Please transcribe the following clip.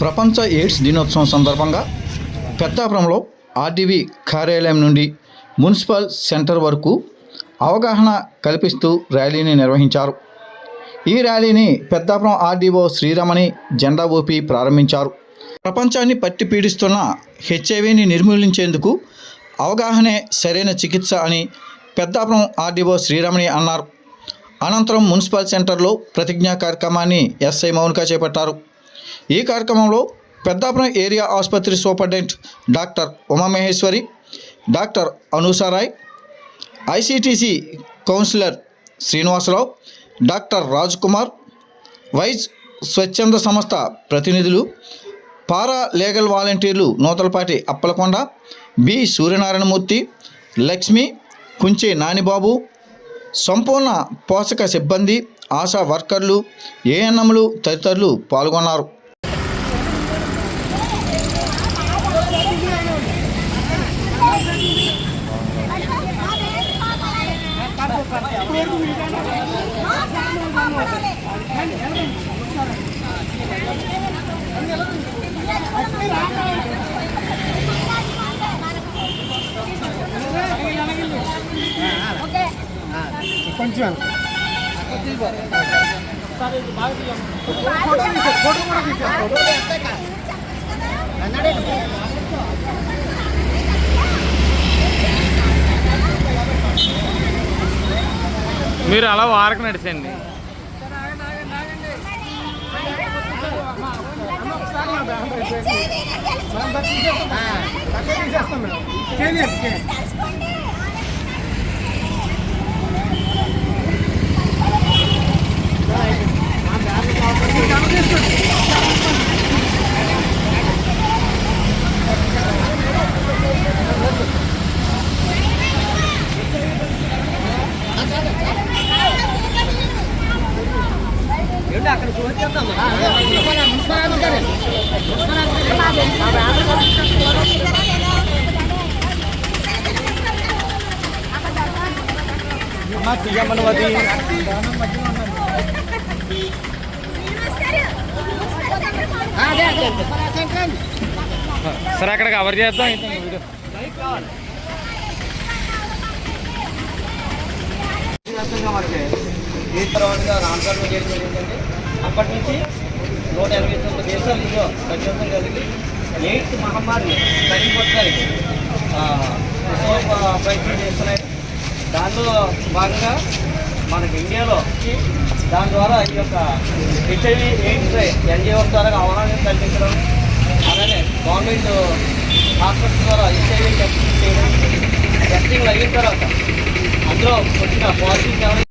ప్రపంచ ఎయిడ్స్ దినోత్సవం సందర్భంగా పెద్దాపురంలో ఆర్డీవీ కార్యాలయం నుండి మున్సిపల్ సెంటర్ వరకు అవగాహన కల్పిస్తూ ర్యాలీని నిర్వహించారు. ఈ ర్యాలీని పెద్దాపురం ఆర్డీఓ శ్రీరమణి జెండా ఊపి ప్రారంభించారు. ప్రపంచాన్ని పట్టి పీడిస్తున్న హెచ్ఐవిని నిర్మూలించేందుకు అవగాహనే సరైన చికిత్స అని పెద్దాపురం ఆర్డీఓ శ్రీరమణి అన్నారు. అనంతరం మున్సిపల్ సెంటర్లో ప్రతిజ్ఞా కార్యక్రమాన్ని ఎస్ఐ మౌనిక చేపట్టారు. ఈ కార్యక్రమంలో పెద్దాపురం ఏరియా ఆసుపత్రి superintendent doctor Umamaheswari doctor Anusarai ICTC counsellor Srinivasarao doctor Raj Kumar wise స్వచ్ఛంద సంస్థ ప్రతినిధులు పారా లీగల్ వాలంటీర్లు నూతలపాటి అప్పలకొండ బి సూర్యనారాయణమూర్తి లక్ష్మి కుంచే నానిబాబు సంపూర్ణ పోషక సిబ్బంది ఆశా వర్కర్లు ఏఎన్ఎంలు తదితరులు పాల్గొన్నారు. కొంచెం ఫోటో ఫోటో కూడా తీసాను మీరు అలా వారకు నడిచండి. తీసేస్తాం అమ్మా తీయమనవది సరే అక్కడ కవర్ చేద్దాం. వీడియో. ఈ నామకరణం చేయడం జరిగిందండి అప్పటి నుంచి నూట ఎనభై తొమ్మిది దేశాలలో ప్రత్యేకం కలిగి ఎయిడ్స్ మహమ్మారి తగ్గిపోవడానికి ప్రయత్నం చేస్తున్నాయి. దానిలో భాగంగా మనకి ఇండియాలో దాని ద్వారా ఈ యొక్క హెచ్ఐవి ఎయిడ్స్ ఎన్జిఓ ద్వారా అవగాహన కల్పించడం అలానే గవర్నమెంట్ హాస్పిటల్ ద్వారా హెచ్ఐవి టెస్టింగ్ చేయడం టెస్టింగ్లు అయిన తర్వాత అందులో వచ్చిన పాజిటివ్